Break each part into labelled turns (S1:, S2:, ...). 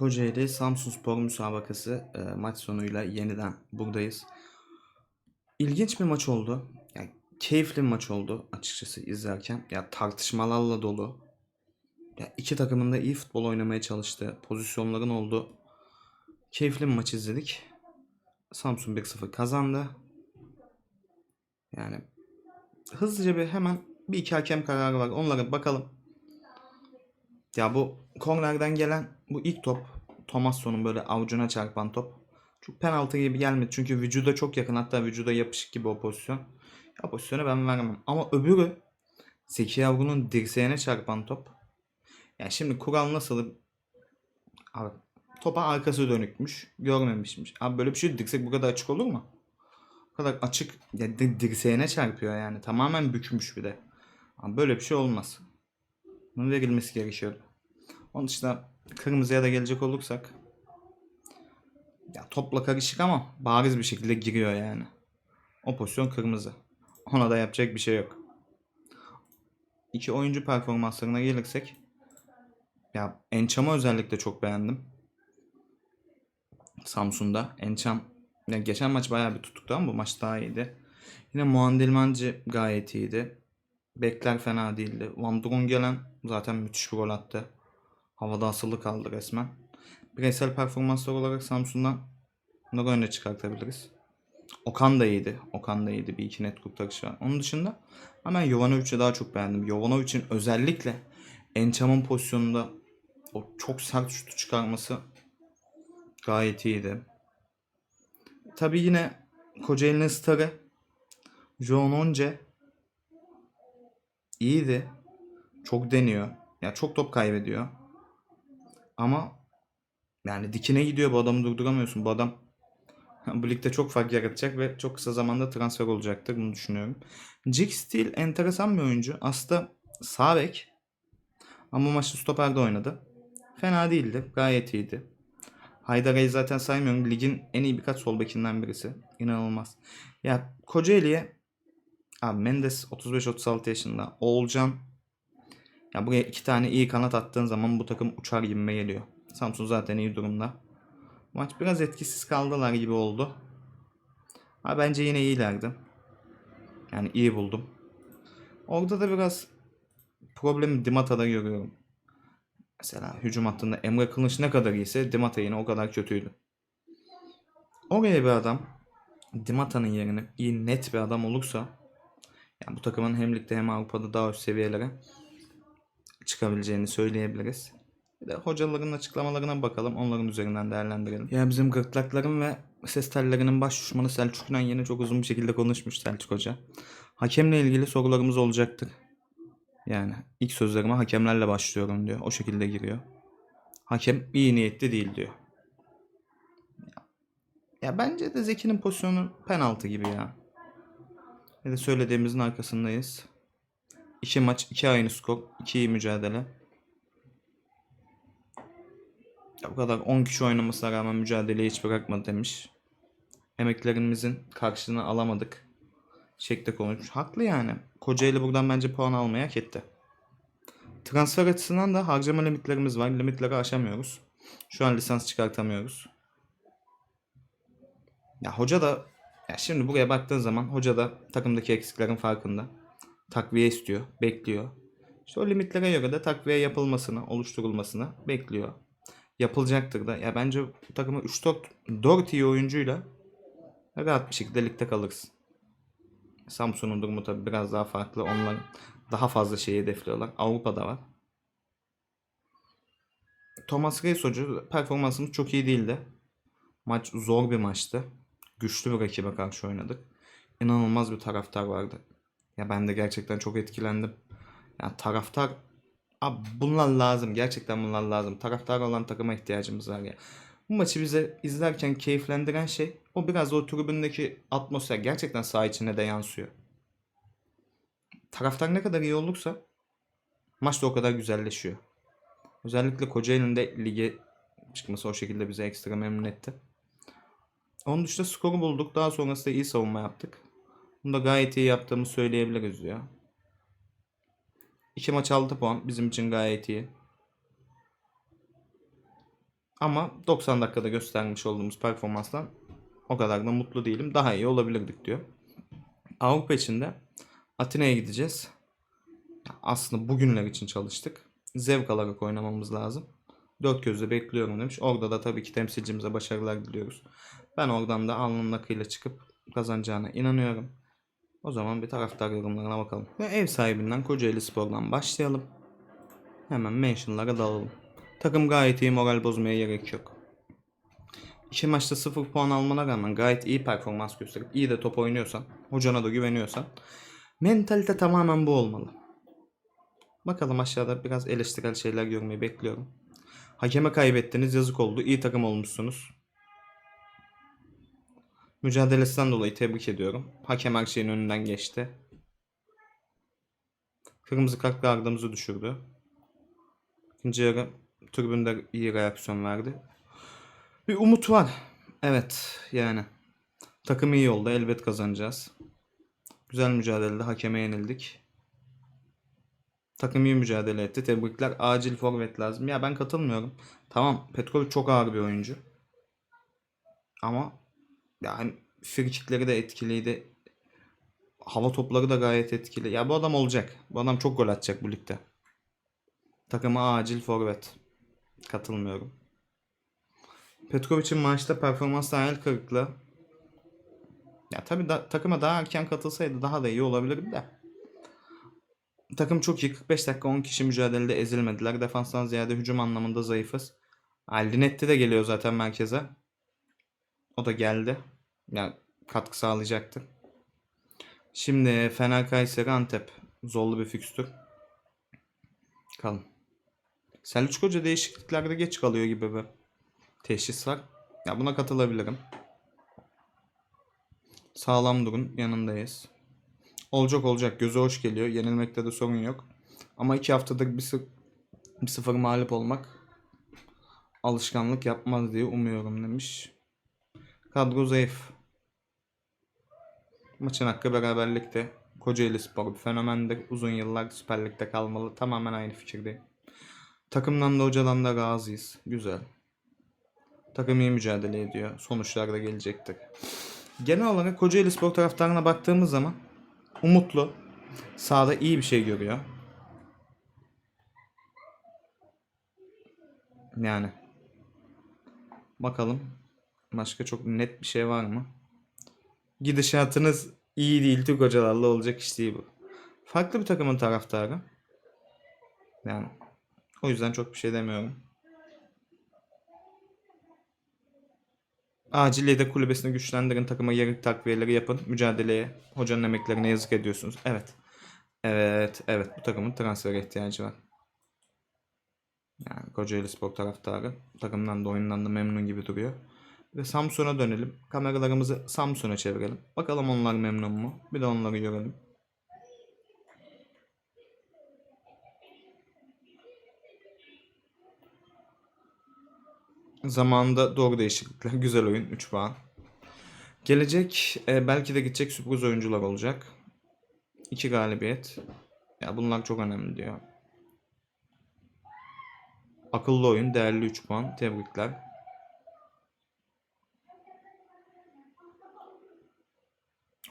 S1: Kocaeli Samsunspor müsabakası e, maç sonuyla yeniden buradayız. İlginç bir maç oldu. Yani keyifli bir maç oldu açıkçası izlerken. Ya tartışmalarla dolu. Ya iki takımın da iyi futbol oynamaya çalıştığı pozisyonların oldu. Keyifli bir maç izledik. Samsun 1-0 kazandı. Yani hızlıca bir hemen bir iki hakem kararı var. Onlara bakalım. Ya bu kornerden gelen bu ilk top Tomasson'un böyle avucuna çarpan top. Çok penaltı gibi gelmedi. Çünkü vücuda çok yakın. Hatta vücuda yapışık gibi o pozisyon. Ya pozisyonu ben vermem. Ama öbürü Zeki Yavru'nun dirseğine çarpan top. Yani şimdi kural nasıl? Abi topa arkası dönükmüş. Görmemişmiş. Abi böyle bir şey dirsek bu kadar açık olur mu? Bu kadar açık ya di- dirseğine çarpıyor yani. Tamamen bükmüş bir de. Abi böyle bir şey olmaz. Verilmesi gerekiyordu. Onun dışında kırmızıya da gelecek olursak ya topla karışık ama bariz bir şekilde giriyor yani. O pozisyon kırmızı. Ona da yapacak bir şey yok. İki oyuncu performanslarına gelirsek ya Encham'ı özellikle çok beğendim. Samsun'da. Encham ya geçen maç bayağı bir tuttuktu ama bu maç daha iyiydi. Yine Muandilmancı gayet iyiydi. Bekler fena değildi. Van Drongelen zaten müthiş bir gol attı. Havada asılı kaldı resmen. Bireysel performanslar olarak Samsun'dan bunları öne çıkartabiliriz. Okan da iyiydi. Okan da iyiydi. Bir iki net kurtarışı var. Onun dışında ben Jovanovic'i daha çok beğendim. Jovanovic'in özellikle Encham'ın pozisyonunda o çok sert şutu çıkarması gayet iyiydi. Tabii yine Kocaeli'nin starı John Once iyiydi. Çok deniyor. Ya çok top kaybediyor. Ama yani dikine gidiyor bu adamı durduramıyorsun. Bu adam bu ligde çok fark yaratacak ve çok kısa zamanda transfer olacaktır. Bunu düşünüyorum. Jig Steel enteresan bir oyuncu. Aslında sağ bek. Ama maçta stoperde oynadı. Fena değildi. Gayet iyiydi. Haydara'yı zaten saymıyorum. Ligin en iyi birkaç sol bekinden birisi. İnanılmaz. Ya Kocaeli'ye abi Mendes 35-36 yaşında. Oğulcan ya buraya iki tane iyi kanat attığın zaman bu takım uçar gibime geliyor. Samsun zaten iyi durumda. Maç biraz etkisiz kaldılar gibi oldu. Ama bence yine iyilerdi. Yani iyi buldum. Orada da biraz problemi Dimata'da görüyorum. Mesela hücum hattında Emre Kılıç ne kadar iyiyse Dimata yine o kadar kötüydü. Oraya bir adam Dimata'nın yerine iyi net bir adam olursa yani bu takımın hem ligde hem Avrupa'da daha üst seviyelere çıkabileceğini söyleyebiliriz. Bir de hocaların açıklamalarına bakalım. Onların üzerinden değerlendirelim. Ya bizim gırtlakların ve ses tellerinin baş düşmanı Selçuk İnan yine çok uzun bir şekilde konuşmuş Selçuk Hoca. Hakemle ilgili sorularımız olacaktır. Yani ilk sözlerime hakemlerle başlıyorum diyor. O şekilde giriyor. Hakem iyi niyetli değil diyor. Ya bence de Zeki'nin pozisyonu penaltı gibi ya. Ne de söylediğimizin arkasındayız. İki maç, iki aynı skor, iki iyi mücadele. Ya bu kadar 10 kişi oynamasına rağmen mücadeleyi hiç bırakmadı demiş. Emeklerimizin karşılığını alamadık. Şekli konuşmuş. Haklı yani. Kocaeli buradan bence puan almayı hak etti. Transfer açısından da harcama limitlerimiz var. Limitleri aşamıyoruz. Şu an lisans çıkartamıyoruz. Ya hoca da ya şimdi buraya baktığın zaman hoca da takımdaki eksiklerin farkında. Takviye istiyor, bekliyor. İşte o limitlere göre de takviye yapılmasını, oluşturulmasını bekliyor. Yapılacaktır da. Ya bence bu takımı 3-4 4 iyi oyuncuyla rahat bir şekilde ligde kalırız. Samsun'un durumu tabii biraz daha farklı. Onlar daha fazla şeyi hedefliyorlar. Avrupa'da var. Thomas Reis hoca performansımız çok iyi değildi. Maç zor bir maçtı. Güçlü bir rakibe karşı oynadık. İnanılmaz bir taraftar vardı. Ya ben de gerçekten çok etkilendim. Ya taraftar Abi bunlar lazım. Gerçekten bunlar lazım. Taraftar olan takıma ihtiyacımız var ya. Bu maçı bize izlerken keyiflendiren şey o biraz o tribündeki atmosfer gerçekten saha içine de yansıyor. Taraftar ne kadar iyi olursa maç da o kadar güzelleşiyor. Özellikle Kocaeli'nin de lige çıkması o şekilde bize ekstra memnun etti. Onun dışında skoru bulduk. Daha sonrasında iyi savunma yaptık. Bunu da gayet iyi yaptığımızı söyleyebiliriz ya. İki maç 6 puan bizim için gayet iyi. Ama 90 dakikada göstermiş olduğumuz performanstan o kadar da mutlu değilim. Daha iyi olabilirdik diyor. Avrupa için de Atina'ya gideceğiz. Aslında bugünler için çalıştık. Zevk alarak oynamamız lazım. Dört gözle bekliyorum demiş. Orada da tabii ki temsilcimize başarılar diliyoruz. Ben oradan da alnının akıyla çıkıp kazanacağına inanıyorum. O zaman bir taraftar yorumlarına bakalım. Ve ev sahibinden Kocaeli Spor'dan başlayalım. Hemen mentionlara dalalım. Takım gayet iyi moral bozmaya gerek yok. İki maçta 0 puan almana rağmen gayet iyi performans gösterip iyi de top oynuyorsan, hocana da güveniyorsan mentalite tamamen bu olmalı. Bakalım aşağıda biraz eleştirel şeyler görmeyi bekliyorum. Hakeme kaybettiniz yazık oldu. İyi takım olmuşsunuz. Mücadelesinden dolayı tebrik ediyorum. Hakem her şeyin önünden geçti. Kırmızı kart gardımızı düşürdü. İkinci yarı tribünde iyi reaksiyon verdi. Bir umut var. Evet yani. Takım iyi yolda elbet kazanacağız. Güzel mücadelede hakeme yenildik. Takım iyi mücadele etti. Tebrikler. Acil forvet lazım. Ya ben katılmıyorum. Tamam Petrovic çok ağır bir oyuncu. Ama yani frikikleri de etkiliydi. Hava topları da gayet etkili. Ya bu adam olacak. Bu adam çok gol atacak bu ligde. Takıma acil forvet. Katılmıyorum. Petrovic'in maçta performans hayal kırıklığı. Ya tabii da, takıma daha erken katılsaydı daha da iyi olabilirdi de. Takım çok iyi. 45 dakika 10 kişi mücadelede ezilmediler. Defanstan ziyade hücum anlamında zayıfız. Linetti de geliyor zaten merkeze. O da geldi. Yani katkı sağlayacaktır. Şimdi Fener Kayseri Antep. Zorlu bir fikstür. Kalın. Selçuk Hoca değişikliklerde geç kalıyor gibi bir teşhis var. Ya buna katılabilirim. Sağlam durun. Yanındayız. Olacak olacak. Gözü hoş geliyor. Yenilmekte de sorun yok. Ama iki haftadır bir, sı- bir sıfır mağlup olmak alışkanlık yapmaz diye umuyorum demiş. Kadro zayıf. Maçın hakkı beraberlikte. Kocaeli Spor bir fenomendir. Uzun yıllar Süper Lig'de kalmalı. Tamamen aynı fikirdeyim. Takımdan da hocadan da razıyız. Güzel. Takım iyi mücadele ediyor. Sonuçlar da gelecektir. Genel olarak Kocaeli Spor taraftarına baktığımız zaman umutlu. Sahada iyi bir şey görüyor. Yani. Bakalım. Başka çok net bir şey var mı? Gidişatınız iyi değil Türk hocalarla olacak iş değil bu. Farklı bir takımın taraftarı. Yani. O yüzden çok bir şey demiyorum. Acil yedek kulübesini güçlendirin. Takıma yerlik takviyeleri yapın. Mücadeleye, hocanın emeklerine yazık ediyorsunuz. Evet. Evet, evet. Bu takımın transfere ihtiyacı var. Yani Kocaeli Spor taraftarı takımdan da oyundan da memnun gibi duruyor. Ve Samsun'a dönelim. Kameralarımızı Samsun'a çevirelim. Bakalım onlar memnun mu? Bir de onları görelim. Zamanında doğru değişiklikler. Güzel oyun. 3 puan. Gelecek e, belki de gidecek sürpriz oyuncular olacak. 2 galibiyet. Ya bunlar çok önemli diyor. Akıllı oyun. Değerli 3 puan. Tebrikler.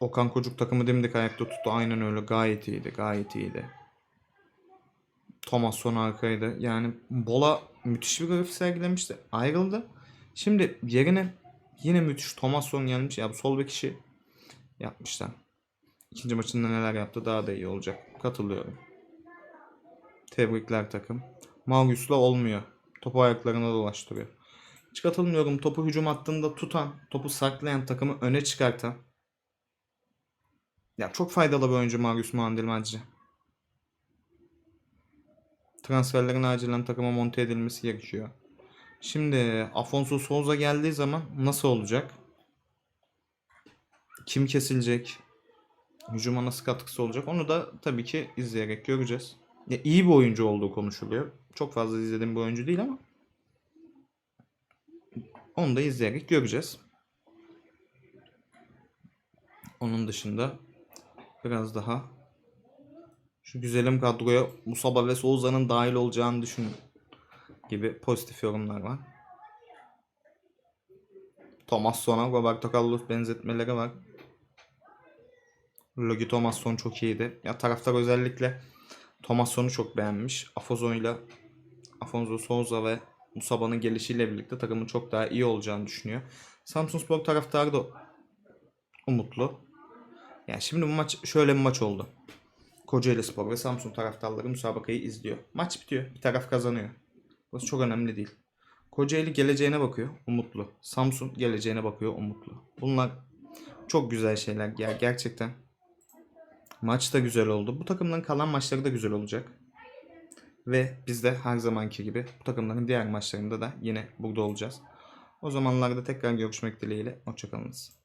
S1: Okan Kocuk takımı dimdik ayakta tuttu. Aynen öyle. Gayet iyiydi. Gayet iyiydi. Thomas son arkaydı. Yani Bola müthiş bir grafik sergilemişti. Ayrıldı. Şimdi yerine yine müthiş Thomas son gelmiş. Ya bu sol bek işi yapmışlar. İkinci maçında neler yaptı daha da iyi olacak. Katılıyorum. Tebrikler takım. Maurius'la olmuyor. Topu ayaklarına dolaştırıyor. Hiç katılmıyorum. Topu hücum hattında tutan, topu saklayan takımı öne çıkartan. Ya çok faydalı bir oyuncu Marius Muandilmacı. Transferlerin acilen takıma monte edilmesi gerekiyor. Şimdi Afonso Souza geldiği zaman nasıl olacak? Kim kesilecek? Hücuma nasıl katkısı olacak? Onu da tabii ki izleyerek göreceğiz. Ya iyi bir oyuncu olduğu konuşuluyor. Çok fazla izlediğim bir oyuncu değil ama onu da izleyerek göreceğiz. Onun dışında biraz daha şu güzelim kadroya Musaba ve Souza'nın dahil olacağını düşün gibi pozitif yorumlar var. Thomas Son'a Roberto Carlos benzetmeleri var. Logi Thomas Son çok iyiydi. Ya taraftar özellikle Thomas Son'u çok beğenmiş. Afonso'yla Afonso Souza ve Musaba'nın gelişiyle birlikte takımın çok daha iyi olacağını düşünüyor. Samsunspor taraftarı da umutlu. Yani şimdi bu maç şöyle bir maç oldu. Kocaeli Spor ve Samsun taraftarları müsabakayı izliyor. Maç bitiyor. Bir taraf kazanıyor. Burası çok önemli değil. Kocaeli geleceğine bakıyor. Umutlu. Samsun geleceğine bakıyor. Umutlu. Bunlar çok güzel şeyler. Ya gerçekten. Maç da güzel oldu. Bu takımların kalan maçları da güzel olacak. Ve biz de her zamanki gibi bu takımların diğer maçlarında da yine burada olacağız. O zamanlarda tekrar görüşmek dileğiyle. Hoşçakalınız.